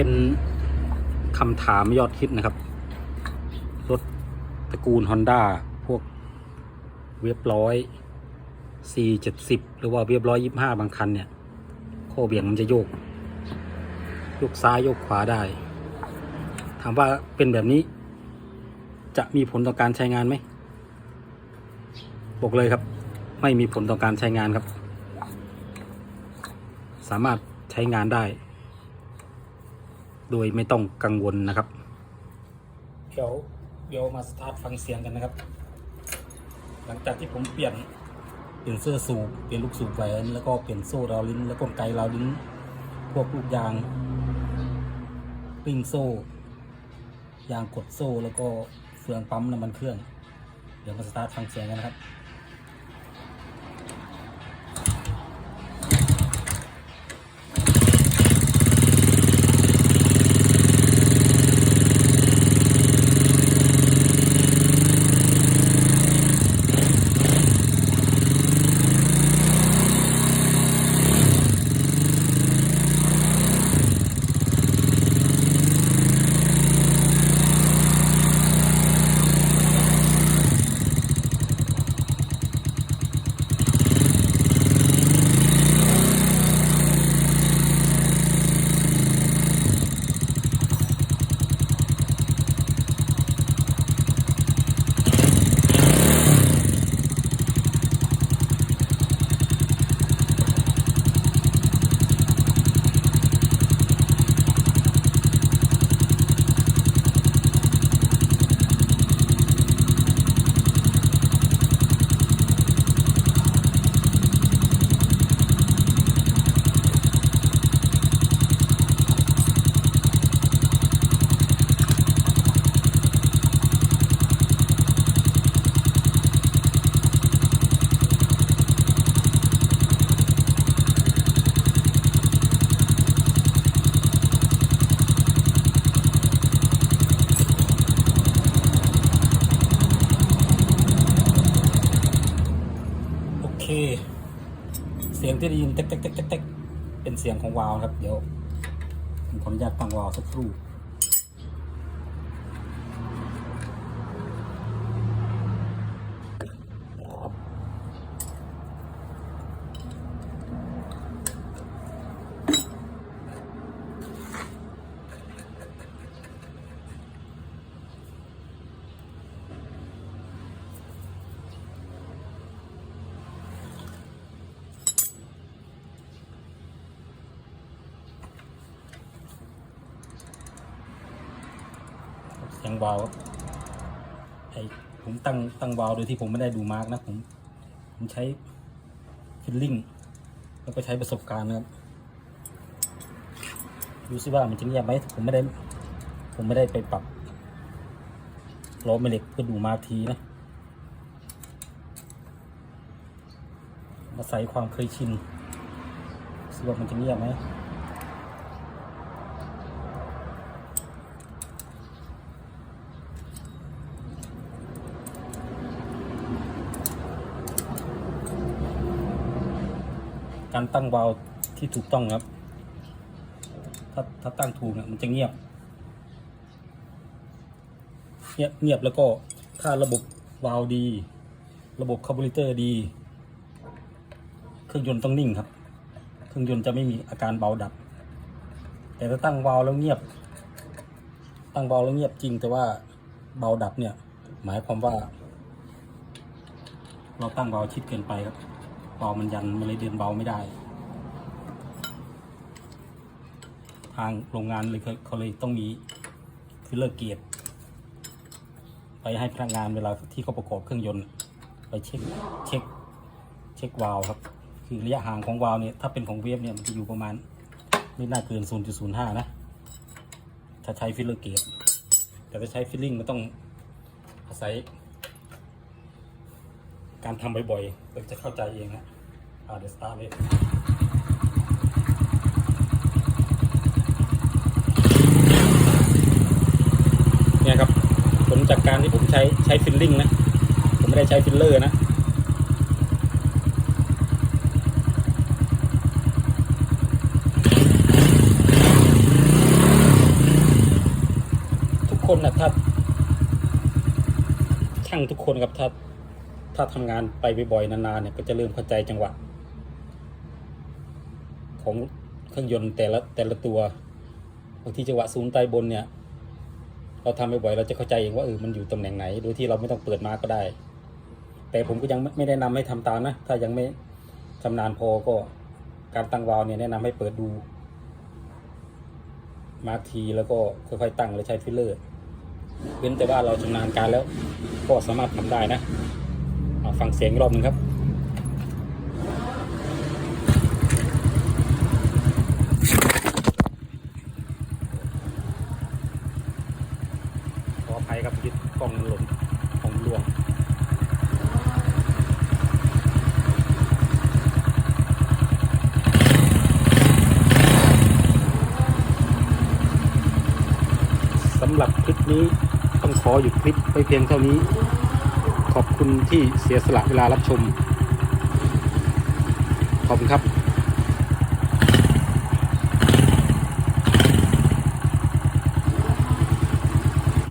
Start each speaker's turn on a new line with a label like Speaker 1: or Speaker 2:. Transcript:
Speaker 1: เป็นคำถามยอดฮิตนะครับ รถตระกูล Honda พวกเว็บร้อย C70 หรือว่าเว็บร้อยยี่ห้าบางคันเนี่ยโค้เบี่ยงมันจะโยก โยกซ้ายโยกขวาได้ ถามว่าเป็นแบบนี้ จะมีผลต่อการใช้งานไหม บอกเลยครับ ไม่มีผลต่อการใช้งานครับ สามารถใช้งานได้ โดยไม่ต้องกังวลนะครับ เดี๋ยวเดี๋ยวมาสตาร์ทฟังเสียงกันนะครับ หลังจากที่ผมเปลี่ยนเปลี่ยนเสื้อสูบเปลี่ยนลูกสูบแหวนแล้วก็เปลี่ยนโซ่ราวลิ้น แล้วก็ไกราวลิ้น พวกลูกยางปิ้งโซ่ยางกดโซ่แล้วก็เฟืองปั๊มน้ำมันเครื่อง เดี๋ยวมาสตาร์ทฟังเสียงกันนะครับ เคเสียงที่ได้ยินเต๊กเต๊กเต๊กเต๊กเต๊กเป็นเสียงของวาล์วครับ เดี๋ยวผมขออนุญาตตั้งวาล์วสักครู่ งวาล์วครับไอผมตั้งตั้งวาล์วโดยที่ผมไม่ได้ดูมาร์กนะผมผมใช้ฟิลลิ่งแล้วก็ใช้ประสบการณ์นะครับดูซิว่ามันจะเงียบไหมผมไม่ได้ ผมไม่ได้ไปปรับล้อแม่เหล็กเพื่อดูมาร์กทีนะมาใส่ความเคยชินซิว่ามันจะเงียบไหม การตั้งวาล์วที่ถูกต้องครับ ถ้าถ้าตั้งถูกเนี่ยมันจะเงียบ เงียบเงียบแล้วก็ถ้าระบบวาล์วดี ระบบคาร์บูเรเตอร์ดี เครื่องยนต์ต้องนิ่งครับ เครื่องยนต์จะไม่มีอาการเบาดับ แต่ถ้าตั้งวาล์วแล้วเงียบ ตั้งวาล์วแล้วเงียบจริง แต่ว่าเบาดับเนี่ย หมายความว่า เราตั้งวาล์วชิดเกินไปครับ วาล์วมันยันมันเลยเดินเบาไม่ได้ ทางโรงงานเลยเขาเลยต้องมีฟิลเลอร์เกียร์ไปให้พนักงานเวลาที่เขาประกอบเครื่องยนต์ ไปเช็คเช็คเช็ควาล์วครับ คือระยะห่างของวาล์วเนี่ยถ้าเป็นของเวฟเนี่ยมันจะอยู่ประมาณไม่น่าเกิน 0.05 นะ ถ้าใช้ฟิลเลอร์เกียร์แต่ถ้าใช้ฟิลลิ่งมันต้องอาศัย การทำบ่อยๆเราจะเข้าใจเองนะเดี๋ยวสตาร์ทเลยเนี่ยครับผลจากการที่ผมใช้ใช้ฟิลลิ่งนะ ผมไม่ได้ใช้ฟิลเลอร์นะทุกคนนะถ้าช่างทุกคนครับถ้า ถ้าทำงานไปบ่อยๆนานๆเนี่ยก็จะเริ่มเข้าใจจังหวะ ของเครื่องยนต์แต่ละแต่ละตัวบางทีจังหวะซูมใต้บนเนี่ย เราทำบ่อยๆเราจะเข้าใจเองว่าเออมันอยู่ตำแหน่งไหน โดยที่เราไม่ต้องเปิดมาก็ได้ แต่ผมก็ยังไม่ไม่แนะนำให้ทำตามนะ ถ้ายังไม่ชำนาญพอก็การตั้งวาล์วเนี่ยแนะนำให้เปิดดูมาร์กทีแล้วก็ค่อยๆตั้งแล้วใช้ฟิลเลอร์เว้นแต่ว่าเราชำนาญการแล้วก็สามารถทำได้นะ ฟังเสียงรอบหนึ่งครับขออภัยครับยึดกล้องมันหล่นของหลวงสำหรับคลิปนี้ต้องขอหยุดคลิปไปเพียงเท่านี้ ที่เสียสละเวลารับชม ขอบคุณครับ